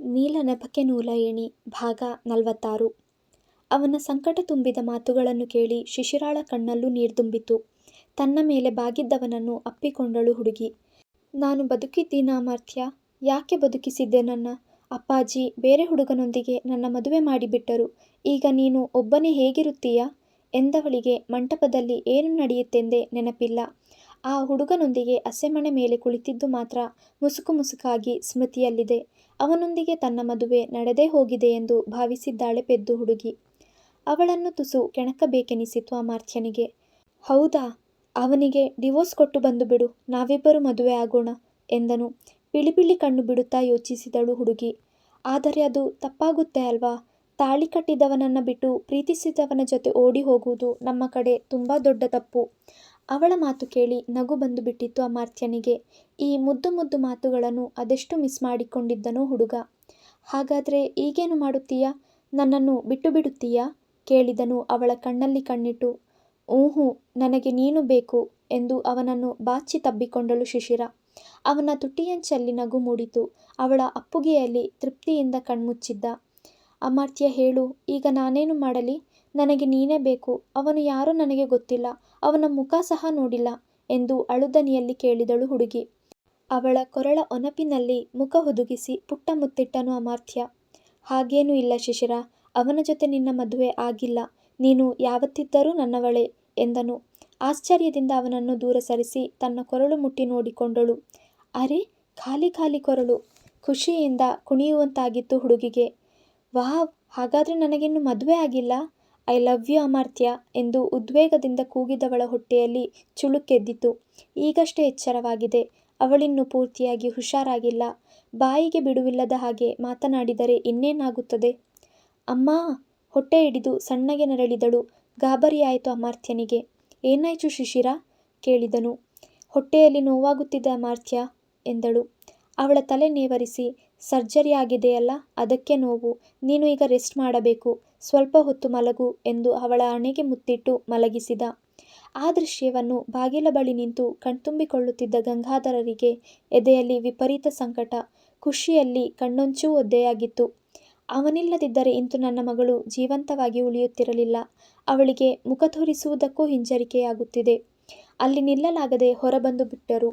ನೀಲನಭಕ್ಕೆ ನೂಲ ಏಣಿ ಭಾಗ ನಲವತ್ತಾರು ಅವನ ಸಂಕಟ ತುಂಬಿದ ಮಾತುಗಳನ್ನು ಕೇಳಿ ಶಿಶಿರಾಳ ಕಣ್ಣಲ್ಲೂ ನೀರ್ದುಂಬಿತು ತನ್ನ ಮೇಲೆ ಬಾಗಿದ್ದವನನ್ನು ಅಪ್ಪಿಕೊಂಡಳು ಹುಡುಗಿ. ನಾನು ಬದುಕಿದ್ದೀನಾಮರ್ಥ್ಯ ಯಾಕೆ ಬದುಕಿಸಿದ್ದೆ ನನ್ನ? ಅಪ್ಪಾಜಿ, ಬೇರೆ ಹುಡುಗನೊಂದಿಗೆ ನನ್ನ ಮದುವೆ ಮಾಡಿಬಿಟ್ಟರು. ಈಗ ನೀನು ಒಬ್ಬನೇ ಹೇಗಿರುತ್ತೀಯ ಎಂದವಳಿಗೆ ಮಂಟಪದಲ್ಲಿ ಏನು ನಡೆಯುತ್ತೆಂದೇ ನೆನಪಿಲ್ಲ. ಆ ಹುಡುಗನೊಂದಿಗೆ ಅಸೆಮಣೆ ಮೇಲೆ ಕುಳಿತಿದ್ದು ಮಾತ್ರ ಮುಸುಕು ಮುಸುಕಾಗಿ ಸ್ಮೃತಿಯಲ್ಲಿದೆ. ಅವನೊಂದಿಗೆ ತನ್ನ ಮದುವೆ ನಡೆದೇ ಹೋಗಿದೆ ಎಂದು ಭಾವಿಸಿದ್ದಾಳೆ ಪೆದ್ದು ಹುಡುಗಿ. ಅವಳನ್ನು ತುಸು ಕೆಣಕಬೇಕೆನಿಸಿತು ಅಮಾರ್ಥ್ಯನಿಗೆ ಹೌದಾ? ಅವನಿಗೆ ಡಿವೋರ್ಸ್ ಕೊಟ್ಟು ಬಂದು ಬಿಡು, ನಾವಿಬ್ಬರು ಮದುವೆ ಆಗೋಣ ಎಂದನು. ಬಿಳಿಬಿಳಿ ಕಣ್ಣು ಬಿಡುತ್ತಾ ಯೋಚಿಸಿದಳು ಹುಡುಗಿ. ಆದರೆ ಅದು ತಪ್ಪಾಗುತ್ತೆ ಅಲ್ವಾ? ತಾಳಿ ಕಟ್ಟಿದವನನ್ನು ಬಿಟ್ಟು ಪ್ರೀತಿಸಿದವನ ಜೊತೆ ಓಡಿ ಹೋಗುವುದು ನಮ್ಮ ಕಡೆ ತುಂಬ ದೊಡ್ಡ ತಪ್ಪು. ಅವಳ ಮಾತು ಕೇಳಿ ನಗು ಬಂದುಬಿಟ್ಟಿತು ಅಮಾರ್ತ್ಯನಿಗೆ ಈ ಮುದ್ದು ಮುದ್ದು ಮಾತುಗಳನ್ನು ಅದೆಷ್ಟು ಮಿಸ್ ಮಾಡಿಕೊಂಡಿದ್ದನೋ ಹುಡುಗ. ಹಾಗಾದರೆ ಈಗೇನು ಮಾಡುತ್ತೀಯಾ? ನನ್ನನ್ನು ಬಿಟ್ಟು ಬಿಡುತ್ತೀಯಾ ಕೇಳಿದನು ಅವಳ ಕಣ್ಣಲ್ಲಿ ಕಣ್ಣಿಟ್ಟು. ಊಹು, ನನಗೆ ನೀನು ಬೇಕು ಎಂದು ಅವನನ್ನು ಬಾಚಿ ತಬ್ಬಿಕೊಂಡಳು ಶಿಶಿರ. ಅವನ ತುಟಿಯಂಚಲ್ಲಿ ನಗು ಮೂಡಿತು. ಅವಳ ಅಪ್ಪುಗೆಯಲ್ಲಿ ತೃಪ್ತಿಯಿಂದ ಕಣ್ಮುಚ್ಚಿದ್ದ. ಅಮಾರ್ತ್ಯ ಹೇಳು, ಈಗ ನಾನೇನು ಮಾಡಲಿ? ನನಗೆ ನೀನೇ ಬೇಕು. ಅವನು ಯಾರೋ ನನಗೆ ಗೊತ್ತಿಲ್ಲ. ಅವನ ಮುಖ ಸಹ ನೋಡಿಲ್ಲ ಎಂದು ಅಳುದನಿಯಲ್ಲಿ ಕೇಳಿದಳು ಹುಡುಗಿ. ಅವಳ ಕೊರಳ ಒನಪಿನಲ್ಲಿ ಮುಖ ಹುದುಗಿಸಿ ಪುಟ್ಟ ಮುತ್ತಿಟ್ಟನು ಅಮಾರ್ಥ್ಯ ಹಾಗೇನೂ ಇಲ್ಲ ಶಿಶಿರ. ಅವನ ಜೊತೆ ನಿನ್ನ ಮದುವೆ ಆಗಿಲ್ಲ. ನೀನು ಯಾವತ್ತಿದ್ದರೂ ನನ್ನವಳೆ ಎಂದನು. ಆಶ್ಚರ್ಯದಿಂದ ಅವನನ್ನು ದೂರ ಸರಿಸಿ ತನ್ನ ಕೊರಳು ಮುಟ್ಟಿ ನೋಡಿಕೊಂಡಳು. ಅರೆ, ಖಾಲಿ ಖಾಲಿ ಕೊರಳು. ಖುಷಿಯಿಂದ ಕುಣಿಯುವಂತಾಗಿತ್ತು ಹುಡುಗಿಗೆ. ವಾಹ್ ಹಾಗಾದರೆ ನನಗಿನ್ನು ಮದುವೆ ಆಗಿಲ್ಲ? ಐ ಲವ್ ಯು ಅಮರ್ತ್ಯ ಎಂದು ಉದ್ವೇಗದಿಂದ ಕೂಗಿದವಳ ಹೊಟ್ಟೆಯಲ್ಲಿ ಚುಳುಕೆದ್ದಿತು. ಈಗಷ್ಟೇ ಎಚ್ಚರವಾಗಿದೆ. ಅವಳಿನ್ನು ಪೂರ್ತಿಯಾಗಿ ಹುಷಾರಾಗಿಲ್ಲ. ಬಾಯಿಗೆ ಬಿಡುವಿಲ್ಲದ ಹಾಗೆ ಮಾತನಾಡಿದರೆ ಇನ್ನೇನಾಗುತ್ತದೆ? ಅಮ್ಮಾ, ಹೊಟ್ಟೆ ಹಿಡಿದು ಸಣ್ಣಗೆ ನರಳಿದಳು. ಗಾಬರಿಯಾಯಿತು ಅಮರ್ತ್ಯನಿಗೆ. ಏನಾಯ್ತು ಶಿಶಿರ? ಕೇಳಿದನು. ಹೊಟ್ಟೆಯಲ್ಲಿ ನೋವಾಗುತ್ತಿದೆ ಅಮರ್ತ್ಯ ಎಂದಳು. ಅವಳ ತಲೆ ನೇವರಿಸಿ ಸರ್ಜರಿ ಆಗಿದೆಯಲ್ಲ, ಅದಕ್ಕೆ ನೋವು. ನೀನು ಈಗ ರೆಸ್ಟ್ ಮಾಡಬೇಕು. ಸ್ವಲ್ಪ ಹೊತ್ತು ಮಲಗು ಎಂದು ಅವಳ ಹಣೆಗೆ ಮುತ್ತಿಟ್ಟು ಮಲಗಿಸಿದ. ಆ ದೃಶ್ಯವನ್ನು ಬಾಗಿಲ ಬಳಿ ನಿಂತು ಕಣ್ತುಂಬಿಕೊಳ್ಳುತ್ತಿದ್ದ ಗಂಗಾಧರರಿಗೆ ಎದೆಯಲ್ಲಿ ವಿಪರೀತ ಸಂಕಟ. ಖುಷಿಯಲ್ಲಿ ಕಣ್ಣೊಂಚೂ ಒದ್ದೆಯಾಗಿತ್ತು. ಅವನಿಲ್ಲದಿದ್ದರೆ ಇಂದು ನನ್ನ ಮಗಳು ಜೀವಂತವಾಗಿ ಉಳಿಯುತ್ತಿರಲಿಲ್ಲ. ಅವಳಿಗೆ ಮುಖ ತೋರಿಸುವುದಕ್ಕೂ ಹಿಂಜರಿಕೆಯಾಗುತ್ತಿದೆ. ಅಲ್ಲಿ ನಿಲ್ಲಲಾಗದೆ ಹೊರಬಂದು ಬಂದುಬಿಟ್ಟರು.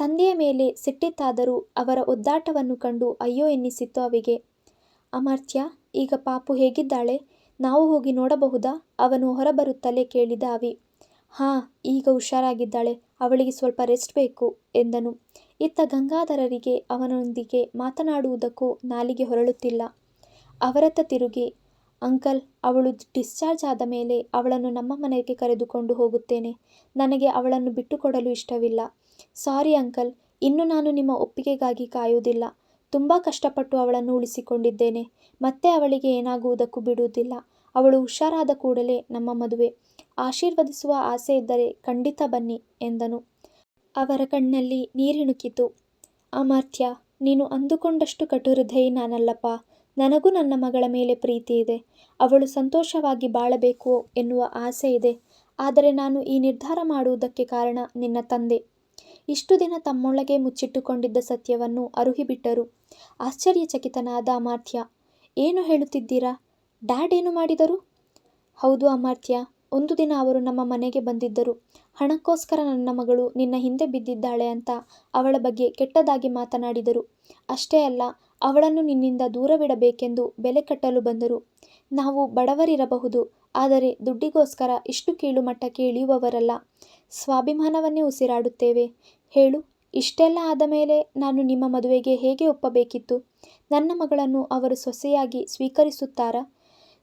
ತಂದೆಯ ಮೇಲೆ ಸಿಟ್ಟಿತ್ತಾದರೂ ಅವರ ಒದ್ದಾಟವನ್ನು ಕಂಡು ಅಯ್ಯೋ ಎನ್ನಿಸಿತ್ತು ಅವಿಗೆ. ಅಮರ್ತ್ಯ, ಈಗ ಪಾಪು ಹೇಗಿದ್ದಾಳೆ? ನಾವು ಹೋಗಿ ನೋಡಬಹುದಾ? ಅವನು ಹೊರಬರುತ್ತಲೇ ಕೇಳಿದ ಅವಿ. ಹಾಂ, ಈಗ ಹುಷಾರಾಗಿದ್ದಾಳೆ. ಅವಳಿಗೆ ಸ್ವಲ್ಪ ರೆಸ್ಟ್ ಬೇಕು ಎಂದನು. ಇತ್ತ ಗಂಗಾಧರರಿಗೆ ಅವನೊಂದಿಗೆ ಮಾತನಾಡುವುದಕ್ಕೂ ನಾಲಿಗೆ ಹೊರಳುತ್ತಿಲ್ಲ. ಅವರತ್ತ ತಿರುಗಿ, ಅಂಕಲ್, ಅವಳು ಡಿಸ್ಚಾರ್ಜ್ ಆದ ಮೇಲೆ ಅವಳನ್ನು ನಮ್ಮ ಮನೆಗೆ ಕರೆದುಕೊಂಡು ಹೋಗುತ್ತೇನೆ. ನನಗೆ ಅವಳನ್ನು ಬಿಟ್ಟುಕೊಡಲು ಇಷ್ಟವಿಲ್ಲ. ಸಾರಿ ಅಂಕಲ್, ಇನ್ನು ನಾನು ನಿಮ್ಮ ಒಪ್ಪಿಗೆಗಾಗಿ ಕಾಯುವುದಿಲ್ಲ. ತುಂಬ ಕಷ್ಟಪಟ್ಟು ಅವಳನ್ನು ಉಳಿಸಿಕೊಂಡಿದ್ದೇನೆ. ಮತ್ತೆ ಅವಳಿಗೆ ಏನಾಗುವುದಕ್ಕೂ ಬಿಡುವುದಿಲ್ಲ. ಅವಳು ಹುಷಾರಾದ ಕೂಡಲೇ ನಮ್ಮ ಮದುವೆ. ಆಶೀರ್ವದಿಸುವ ಆಸೆ ಇದ್ದರೆ ಖಂಡಿತ ಬನ್ನಿ, ಎಂದನು. ಅವರ ಕಣ್ಣಲ್ಲಿ ನೀರಿಣುಕಿತು. ಅಮರ್ತ್ಯ ನೀನು ಅಂದುಕೊಂಡಷ್ಟು ಕಟುಹೃದಯಿ ನಾನಲ್ಲಪ್ಪ ನನಗೂ ನನ್ನ ಮಗಳ ಮೇಲೆ ಪ್ರೀತಿ ಇದೆ. ಅವಳು ಸಂತೋಷವಾಗಿ ಬಾಳಬೇಕು ಎನ್ನುವ ಆಸೆ ಇದೆ. ಆದರೆ ನಾನು ಈ ನಿರ್ಧಾರ ಮಾಡುವುದಕ್ಕೆ ಕಾರಣ ನಿನ್ನ ತಂದೆ. ಇಷ್ಟು ದಿನ ತಮ್ಮೊಳಗೆ ಮುಚ್ಚಿಟ್ಟುಕೊಂಡಿದ್ದ ಸತ್ಯವನ್ನು ಅರುಹಿಬಿಟ್ಟರು. ಆಶ್ಚರ್ಯಚಕಿತನಾದ ಅಮಾರ್ಥ್ಯ, ಏನು ಹೇಳುತ್ತಿದ್ದೀರಾ? ಡ್ಯಾಡ್ ಏನು ಮಾಡಿದರು? ಹೌದು ಅಮಾರ್ಥ್ಯ, ಒಂದು ದಿನ ಅವರು ನಮ್ಮ ಮನೆಗೆ ಬಂದಿದ್ದರು. ಹಣಕ್ಕೋಸ್ಕರ ನನ್ನ ಮಗಳು ನಿನ್ನ ಹಿಂದೆ ಬಿದ್ದಿದ್ದಾಳೆ ಅಂತ ಅವಳ ಬಗ್ಗೆ ಕೆಟ್ಟದಾಗಿ ಮಾತನಾಡಿದರು. ಅಷ್ಟೇ ಅಲ್ಲ, ಅವಳನ್ನು ನಿನ್ನಿಂದ ದೂರವಿಡಬೇಕೆಂದು ಬೆಲೆ ಕಟ್ಟಲು ಬಂದರು. ನಾವು ಬಡವರಿರಬಹುದು. ಆದರೆ ದುಡ್ಡಿಗೋಸ್ಕರ ಇಷ್ಟು ಕೀಳು ಇಳಿಯುವವರಲ್ಲ. ಸ್ವಾಭಿಮಾನವನ್ನೇ ಉಸಿರಾಡುತ್ತೇವೆ. ಹೇಳು, ಇಷ್ಟೆಲ್ಲ ಆದ ಮೇಲೆ ನಾನು ನಿಮ್ಮ ಮದುವೆಗೆ ಹೇಗೆ ಒಪ್ಪಬೇಕಿತ್ತು? ನನ್ನ ಮಗಳನ್ನು ಅವರು ಸೊಸೆಯಾಗಿ ಸ್ವೀಕರಿಸುತ್ತಾರಾ?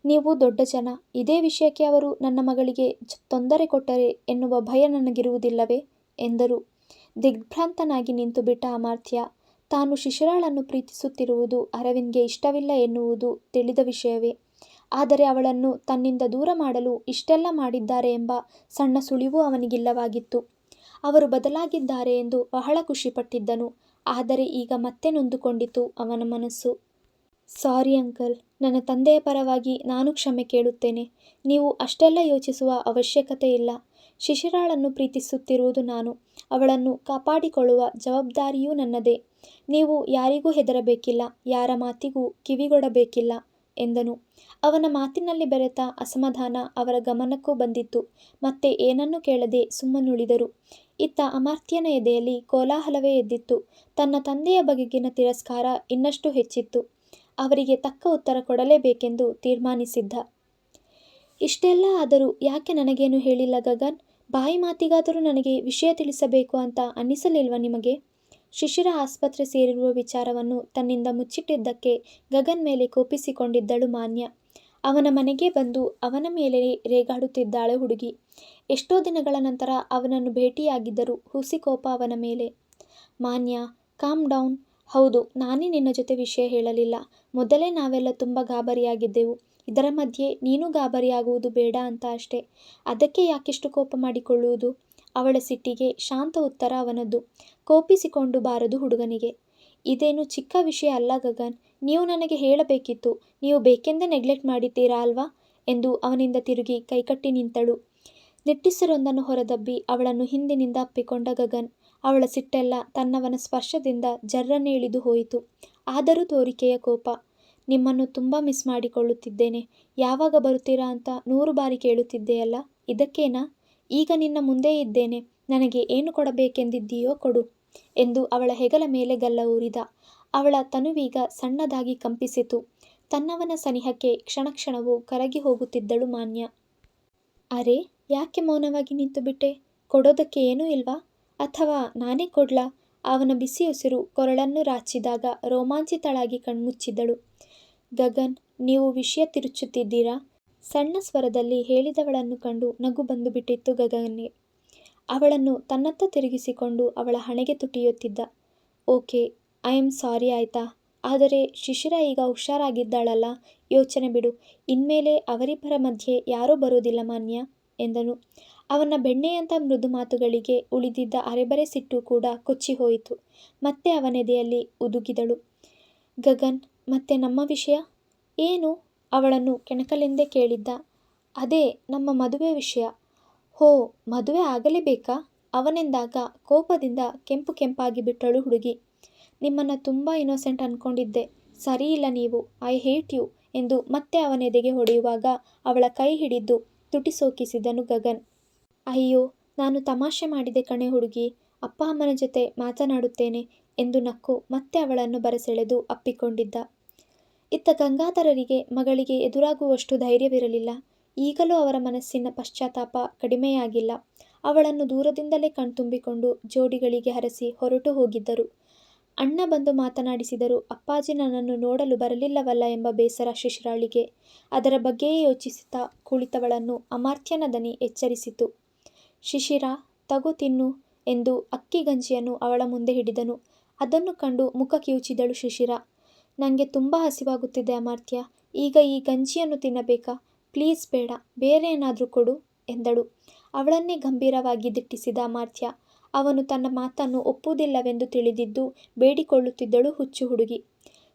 ನೀವು ದೊಡ್ಡ ಜನ. ಇದೇ ವಿಷಯಕ್ಕೆ ಅವರು ನನ್ನ ಮಗಳಿಗೆ ತೊಂದರೆ ಕೊಟ್ಟರೆ ಎನ್ನುವ ಭಯ ನನಗಿರುವುದಿಲ್ಲವೇ? ಎಂದರು. ದಿಗ್ಭ್ರಾಂತನಾಗಿ ನಿಂತುಬಿಟ್ಟ ಅಮಾರ್ಥ್ಯ, ತಾನು ಶಿಶಿರಾಳನ್ನು ಪ್ರೀತಿಸುತ್ತಿರುವುದು ಅರವಿಂದ್ಗೆ ಇಷ್ಟವಿಲ್ಲ ಎನ್ನುವುದು ತಿಳಿದ ವಿಷಯವೇ. ಆದರೆ ಅವಳನ್ನು ತನ್ನಿಂದ ದೂರ ಮಾಡಲು ಇಷ್ಟೆಲ್ಲ ಮಾಡಿದ್ದಾರೆ ಎಂಬ ಸಣ್ಣ ಸುಳಿವು ಅವನಿಗಿಲ್ಲವಾಗಿತ್ತು. ಅವರು ಬದಲಾಗಿದ್ದಾರೆ ಎಂದು ಬಹಳ ಖುಷಿಪಟ್ಟಿದ್ದನು. ಆದರೆ ಈಗ ಮತ್ತೆ ನೊಂದುಕೊಂಡಿತು ಅವನ ಮನಸ್ಸು. Sorry uncle. ನನ್ನ ತಂದೆಯ ಪರವಾಗಿ ನಾನು ಕ್ಷಮೆ ಕೇಳುತ್ತೇನೆ. ನೀವು ಅಷ್ಟೆಲ್ಲ ಯೋಚಿಸುವ ಅವಶ್ಯಕತೆ ಇಲ್ಲ. ಶಿಶಿರಾಳನ್ನು ಪ್ರೀತಿಸುತ್ತಿರುವುದು ನಾನು. ಅವಳನ್ನು ಕಾಪಾಡಿಕೊಳ್ಳುವ ಜವಾಬ್ದಾರಿಯೂ ನನ್ನದೇ. ನೀವು ಯಾರಿಗೂ ಹೆದರಬೇಕಿಲ್ಲ, ಯಾರ ಮಾತಿಗೂ ಕಿವಿಗೊಡಬೇಕಿಲ್ಲ ಎಂದನು. ಅವನ ಮಾತಿನಲ್ಲಿ ಬೆರೆತ ಅಸಮಾಧಾನ ಅವರ ಗಮನಕ್ಕೂ ಬಂದಿತ್ತು. ಮತ್ತೆ ಏನನ್ನೂ ಕೇಳದೆ ಸುಮ್ಮನುಳಿದರು. ಇತ್ತ ಅಮರ್ತ್ಯನ ಎದೆಯಲ್ಲಿ ಕೋಲಾಹಲವೇ ಎದ್ದಿತ್ತು. ತನ್ನ ತಂದೆಯ ಬಗೆಗಿನ ತಿರಸ್ಕಾರ ಇನ್ನಷ್ಟು ಹೆಚ್ಚಿತ್ತು. ಅವರಿಗೆ ತಕ್ಕ ಉತ್ತರ ಕೊಡಲೇಬೇಕೆಂದು ತೀರ್ಮಾನಿಸಿದ್ದ. ಇಷ್ಟೆಲ್ಲ ಆದರೂ ಯಾಕೆ ನನಗೇನು ಹೇಳಿಲ್ಲ ಗಗನ್? ಬಾಯಿ ಮಾತಿಗಾದರೂ ನನಗೆ ವಿಷಯ ತಿಳಿಸಬೇಕು ಅಂತ ಅನ್ನಿಸಲಿಲ್ವ ನಿಮಗೆ? ಶಿಶಿರ ಆಸ್ಪತ್ರೆ ಸೇರಿರುವ ವಿಚಾರವನ್ನು ತನ್ನಿಂದ ಮುಚ್ಚಿಟ್ಟಿದ್ದಕ್ಕೆ ಗಗನ್ ಮೇಲೆ ಕೋಪಿಸಿಕೊಂಡಿದ್ದಳು ಮಾನ್ಯ. ಅವನ ಮನೆಗೆ ಬಂದು ಅವನ ಮೇಲೆ ರೇಗಾಡುತ್ತಿದ್ದಾಳೆ ಹುಡುಗಿ. ಎಷ್ಟೋ ದಿನಗಳ ನಂತರ ಅವನನ್ನು ಭೇಟಿಯಾಗಿದ್ದರು ಹುಸಿ ಕೋಪ ಅವನ ಮೇಲೆ. ಮಾನ್ಯ ಕಾಮ್ ಡೌನ್. ಹೌದು, ನಾನೇ ನಿನ್ನ ಜೊತೆ ವಿಷಯ ಹೇಳಲಿಲ್ಲ. ಮೊದಲೇ ನಾವೆಲ್ಲ ತುಂಬ ಗಾಬರಿಯಾಗಿದ್ದೆವು. ಇದರ ಮಧ್ಯೆ ನೀನು ಗಾಬರಿಯಾಗುವುದು ಬೇಡ ಅಂತ ಅಷ್ಟೆ ಅದಕ್ಕೆ ಯಾಕಿಷ್ಟು ಕೋಪ ಮಾಡಿಕೊಳ್ಳುವುದು? ಅವಳ ಸಿಟ್ಟಿಗೆ ಶಾಂತ ಉತ್ತರ ಅವನದ್ದು. ಕೋಪಿಸಿಕೊಂಡು ಬಾರದು ಹುಡುಗನಿಗೆ. ಇದೇನು ಚಿಕ್ಕ ವಿಷಯ ಅಲ್ಲ ಗಗನ್. ನೀವು ನನಗೆ ಹೇಳಬೇಕಿತ್ತು. ನೀವು ಬೇಕೆಂದೇ ನೆಗ್ಲೆಕ್ಟ್ ಮಾಡಿದ್ದೀರಾ ಅಲ್ವಾ ಎಂದು ಅವನಿಂದ ತಿರುಗಿ ಕೈಕಟ್ಟಿ ನಿಂತಳು. ನಿಟ್ಟಿಸರೊಂದನ್ನು ಹೊರದಬ್ಬಿ ಅವಳನ್ನು ಹಿಂದಿನಿಂದ ಅಪ್ಪಿಕೊಂಡ ಗಗನ್. ಅವಳ ಸಿಟ್ಟೆಲ್ಲ ತನ್ನವನ ಸ್ಪರ್ಶದಿಂದ ಜರ್ರನೆ ಇಳಿದು ಹೋಯಿತು. ಆದರೂ ತೋರಿಕೆಯ ಕೋಪ. ನಿಮ್ಮನ್ನು ತುಂಬ ಮಿಸ್ ಮಾಡಿಕೊಳ್ಳುತ್ತಿದ್ದೇನೆ. ಯಾವಾಗ ಬರುತ್ತೀರಾ ಅಂತ ನೂರು ಬಾರಿ ಕೇಳುತ್ತಿದ್ದೆಯಲ್ಲ, ಇದಕ್ಕೇನಾ? ಈಗ ನಿನ್ನ ಮುಂದೆ ಇದ್ದೇನೆ. ನನಗೆ ಏನು ಕೊಡಬೇಕೆಂದಿದ್ದೀಯೋ ಕೊಡು ಎಂದು ಅವಳ ಹೆಗಲ ಮೇಲೆ ಗಲ್ಲ ಊರಿದ. ಅವಳ ತನುವೀಗ ಸಣ್ಣದಾಗಿ ಕಂಪಿಸಿತು. ತನ್ನವನ ಸನಿಹಕ್ಕೆ ಕ್ಷಣ ಕ್ಷಣವೂ ಕರಗಿ ಹೋಗುತ್ತಿದ್ದಳು ಮಾನ್ಯ. ಅರೆ, ಯಾಕೆ ಮೌನವಾಗಿ ನಿಂತುಬಿಟ್ಟೆ? ಕೊಡೋದಕ್ಕೆ ಏನೂ ಇಲ್ವಾ? ಅಥವಾ ನಾನೇ ಕೊಡ್ಲಾ? ಅವನ ಬಿಸಿ ಉಸಿರು ಕೊರಳನ್ನು ರಾಚಿದಾಗ ರೋಮಾಂಚಿತಳಾಗಿ ಕಣ್ಮುಚ್ಚಿದ್ದಳು ಗಗನ್, ನೀವು ವಿಷಯ ತಿರುಚುತ್ತಿದ್ದೀರಾ? ಸಣ್ಣ ಸ್ವರದಲ್ಲಿ ಹೇಳಿದವಳನ್ನು ಕಂಡು ನಗು ಬಂದುಬಿಟ್ಟಿತ್ತು ಗಗನ್ಗೆ. ಅವಳನ್ನು ತನ್ನತ್ತ ತಿರುಗಿಸಿಕೊಂಡು ಅವಳ ಹಣೆಗೆ ತುಟಿಯುತ್ತಿದ್ದ ಓಕೆ, ಐ ಆಮ್ ಸಾರಿ ಆಯ್ತಾ? ಆದರೆ ಶಿಶಿರ ಈಗ ಹುಷಾರಾಗಿದ್ದಾಳಲ್ಲ, ಯೋಚನೆ ಬಿಡು. ಇನ್ಮೇಲೆ ಅವರಿಬ್ಬರ ಮಧ್ಯೆ ಯಾರೂ ಬರೋದಿಲ್ಲ ಮಾನ್ಯ ಎಂದನು. ಅವನ ಬೆಣ್ಣೆಯಂಥ ಮೃದು ಮಾತುಗಳಿಗೆ ಉಳಿದಿದ್ದ ಅರೆಬರೆ ಸಿಟ್ಟು ಕೂಡ ಕೊಚ್ಚಿಹೋಯಿತು. ಮತ್ತೆ ಅವನೆದೆಯಲ್ಲಿ ಉದುಗಿದಳು ಗಗನ್, ಮತ್ತೆ ನಮ್ಮ ವಿಷಯ? ಏನು? ಅವಳನ್ನು ಕೆಣಕಲೆಂದೇ ಕೇಳಿದ್ದ. ಅದೇ ನಮ್ಮ ಮದುವೆ ವಿಷಯ. ಹೋ, ಮದುವೆ ಆಗಲೇಬೇಕಾ? ಅವನೆಂದಾಗ ಕೋಪದಿಂದ ಕೆಂಪು ಕೆಂಪಾಗಿ ಬಿಟ್ಟಳು ಹುಡುಗಿ. ನಿಮ್ಮನ್ನು ತುಂಬ ಇನ್ನೋಸೆಂಟ್ ಅನ್ಕೊಂಡಿದ್ದೆ. ಸರಿಯಿಲ್ಲ ನೀವು. ಐ ಹೇಟ್ ಯು ಎಂದು ಮತ್ತೆ ಅವನೆದೆಗೆ ಹೊಡೆಯುವಾಗ ಅವಳ ಕೈ ಹಿಡಿದು ತುಟಿ ಸೋಕಿಸಿದನು ಗಗನ್. ಅಯ್ಯೋ, ನಾನು ತಮಾಷೆ ಮಾಡಿದೆ ಕಣೆ ಹುಡುಗಿ. ಅಪ್ಪ ಅಮ್ಮನ ಜೊತೆ ಮಾತನಾಡುತ್ತೇನೆ ಎಂದು ನಕ್ಕು ಮತ್ತೆ ಅವಳನ್ನು ಬರಸೆಳೆದು ಅಪ್ಪಿಕೊಂಡಿದ್ದ. ಇತ್ತ ಗಂಗಾಧರರಿಗೆ ಮಗಳಿಗೆ ಎದುರಾಗುವಷ್ಟು ಧೈರ್ಯವಿರಲಿಲ್ಲ. ಈಗಲೂ ಅವರ ಮನಸ್ಸಿನ ಪಶ್ಚಾತ್ತಾಪ ಕಡಿಮೆಯಾಗಿಲ್ಲ. ಅವಳನ್ನು ದೂರದಿಂದಲೇ ಕಣ್ತುಂಬಿಕೊಂಡು ಜೋಡಿಗಳಿಗೆ ಹರಸಿ ಹೊರಟು ಹೋಗಿದ್ದರು. ಅಣ್ಣ ಬಂದು ಮಾತನಾಡಿಸಿದರು. ಅಪ್ಪಾಜಿ ನನ್ನನ್ನು ನೋಡಲು ಬರಲಿಲ್ಲವಲ್ಲ ಎಂಬ ಬೇಸರ ಶಿಶಿರಾಳಿಗೆ. ಅದರ ಬಗ್ಗೆಯೇ ಯೋಚಿಸುತ್ತಾ ಕುಳಿತವಳನ್ನು ಅಮರ್ತ್ಯನ ದನಿ ಎಚ್ಚರಿಸಿತು. ಶಿಶಿರ, ತಗು ತಿನ್ನು ಎಂದು ಅಕ್ಕಿ ಗಂಜಿಯನ್ನು ಅವಳ ಮುಂದೆ ಹಿಡಿದನು. ಅದನ್ನು ಕಂಡು ಮುಖ ಕಿವುಚಿದಳು ಶಿಶಿರ. ನಂಗೆ ತುಂಬ ಹಸಿವಾಗುತ್ತಿದೆ ಅಮರ್ತ್ಯ. ಈಗ ಈ ಗಂಜಿಯನ್ನು ತಿನ್ನಬೇಕಾ? ಪ್ಲೀಸ್ ಬೇಡ, ಬೇರೆ ಏನಾದರೂ ಕೊಡು ಎಂದಳು. ಅವಳನ್ನೇ ಗಂಭೀರವಾಗಿ ದಿಟ್ಟಿಸಿದ ಅಮರ್ತ್ಯ. ಅವನು ತನ್ನ ಮಾತನ್ನು ಒಪ್ಪುವುದಿಲ್ಲವೆಂದು ತಿಳಿದಿದ್ದು ಬೇಡಿಕೊಳ್ಳುತ್ತಿದ್ದಳು ಹುಚ್ಚು ಹುಡುಗಿ.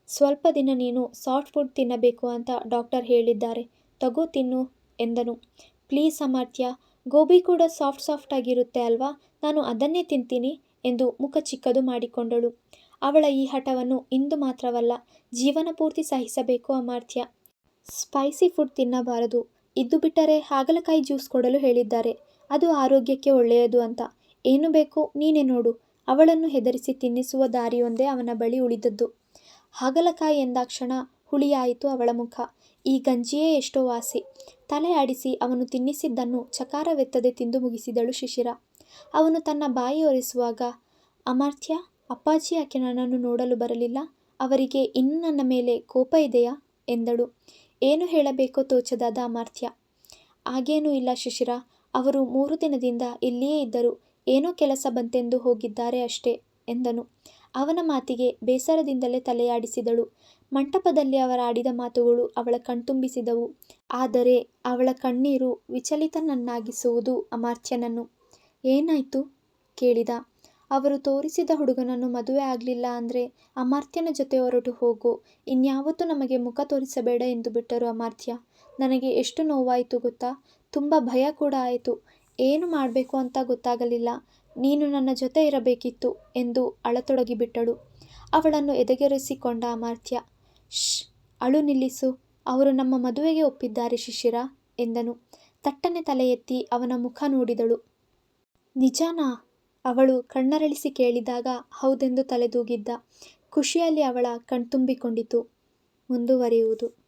ಸ್ವಲ್ಪ ದಿನ ನೀನು ಸಾಫ್ಟ್ ಫುಡ್ ತಿನ್ನಬೇಕು ಅಂತ ಡಾಕ್ಟರ್ ಹೇಳಿದ್ದಾರೆ. ತಗೋ ತಿನ್ನು ಎಂದನು. ಪ್ಲೀಸ್ ಅಮರ್ತ್ಯ, ಗೋಬಿ ಕೂಡ ಸಾಫ್ಟ್ ಸಾಫ್ಟ್ ಆಗಿರುತ್ತೆ ಅಲ್ವಾ? ನಾನು ಅದನ್ನೇ ತಿಂತೀನಿ ಎಂದು ಮುಖ ಚಿಕ್ಕದು ಮಾಡಿಕೊಂಡಳು. ಅವಳ ಈ ಹಠವನ್ನು ಇಂದು ಮಾತ್ರವಲ್ಲ, ಜೀವನ ಪೂರ್ತಿ ಸಹಿಸಬೇಕು ಅಮಾರ್ಥ್ಯ ಸ್ಪೈಸಿ ಫುಡ್ ತಿನ್ನಬಾರದು. ಇದ್ದು ಬಿಟ್ಟರೆ ಹಾಗಲಕಾಯಿ ಜ್ಯೂಸ್ ಕೊಡಲು ಹೇಳಿದ್ದಾರೆ. ಅದು ಆರೋಗ್ಯಕ್ಕೆ ಒಳ್ಳೆಯದು ಅಂತ. ಏನು ಬೇಕು ನೀನೇ ನೋಡು. ಅವಳನ್ನು ಹೆದರಿಸಿ ತಿನ್ನಿಸುವ ದಾರಿಯೊಂದೇ ಅವನ ಬಳಿ ಉಳಿದದ್ದು. ಹಾಗಲಕಾಯಿ ಎಂದಾಕ್ಷಣ ಹುಳಿಯಾಯಿತು ಅವಳ ಮುಖ. ಈ ಗಂಜಿಯೇ ಎಷ್ಟೋ ವಾಸಿ. ತಲೆ ಆಡಿಸಿ ಅವನು ತಿನ್ನಿಸಿದ್ದನ್ನು ಚಕಾರವೆತ್ತದೆ ತಿಂದು ಮುಗಿಸಿದಳು ಶಿಶಿರ. ಅವನು ತನ್ನ ಬಾಯಿ ಒರೆಸುವಾಗ, ಅಮರ್ತ್ಯ, ಅಪ್ಪಾಜಿ ಆಕೆ ನನ್ನನ್ನು ನೋಡಲು ಬರಲಿಲ್ಲ? ಅವರಿಗೆ, ಇನ್ನು ನನ್ನ ಮೇಲೆ ಕೋಪ ಇದೆಯಾ? ಎಂದಳು. ಏನು ಹೇಳಬೇಕೋ ತೋಚದಾದ ದಾಮಾರ್ಥ್ಯ ಹಾಗೇನೂ ಇಲ್ಲ ಶಿಶಿರ. ಅವರು ಮೂರು ದಿನದಿಂದ ಇಲ್ಲಿಯೇ ಇದ್ದರು. ಏನೋ ಕೆಲಸ ಬಂತೆಂದು ಹೋಗಿದ್ದಾರೆ ಅಷ್ಟೇ, ಎಂದನು. ಅವನ ಮಾತಿಗೆ ಬೇಸರದಿಂದಲೇ ತಲೆಯಾಡಿಸಿದಳು. ಮಂಟಪದಲ್ಲಿ ಅವರ ಆಡಿದ ಮಾತುಗಳು ಅವಳ ಕಣ್ತುಂಬಿಸಿದವು. ಆದರೆ ಅವಳ ಕಣ್ಣೀರು ವಿಚಲಿತನನ್ನಾಗಿಸುವುದು ಅಮಾರ್ಥ್ಯನನ್ನು ಏನಾಯಿತು ಕೇಳಿದ. ಅವರು ತೋರಿಸಿದ ಹುಡುಗನನ್ನು ಮದುವೆ ಆಗಲಿಲ್ಲ ಅಂದರೆ ಅಮರ್ತ್ಯನ ಜೊತೆ ಹೊರಟು ಹೋಗು. ಇನ್ಯಾವತ್ತೂ ನಮಗೆ ಮುಖ ತೋರಿಸಬೇಡ ಎಂದು ಬಿಟ್ಟರು ಅಮರ್ತ್ಯ. ನನಗೆ ಎಷ್ಟು ನೋವಾಯಿತು ಗೊತ್ತಾ? ತುಂಬ ಭಯ ಕೂಡ ಆಯಿತು ಏನು ಮಾಡಬೇಕು ಅಂತ ಗೊತ್ತಾಗಲಿಲ್ಲ. ನೀನು ನನ್ನ ಜೊತೆ ಇರಬೇಕಿತ್ತು ಎಂದು ಅಳತೊಡಗಿಬಿಟ್ಟಳು. ಅವಳನ್ನು ಎದೆಗೆರೆಸಿಕೊಂಡ ಅಮರ್ತ್ಯ ಶ್ ಅಳು ನಿಲ್ಲಿಸು. ಅವರು ನಮ್ಮ ಮದುವೆಗೆ ಒಪ್ಪಿದ್ದಾರೆ ಶಿಶಿರ ಎಂದನು. ತಟ್ಟನೆ ತಲೆ ಎತ್ತಿ ಅವನ ಮುಖ ನೋಡಿದಳು. ನಿಜಾನಾ? ಅವಳು ಕಣ್ಣರಳಿಸಿ ಕೇಳಿದಾಗ ಹೌದೆಂದು ತಲೆದೂಗಿದ್ದ. ಖುಷಿಯಲ್ಲಿ ಅವಳ ಕಣ್ತುಂಬಿಕೊಂಡಿತು. ಮುಂದುವರಿಯುವುದು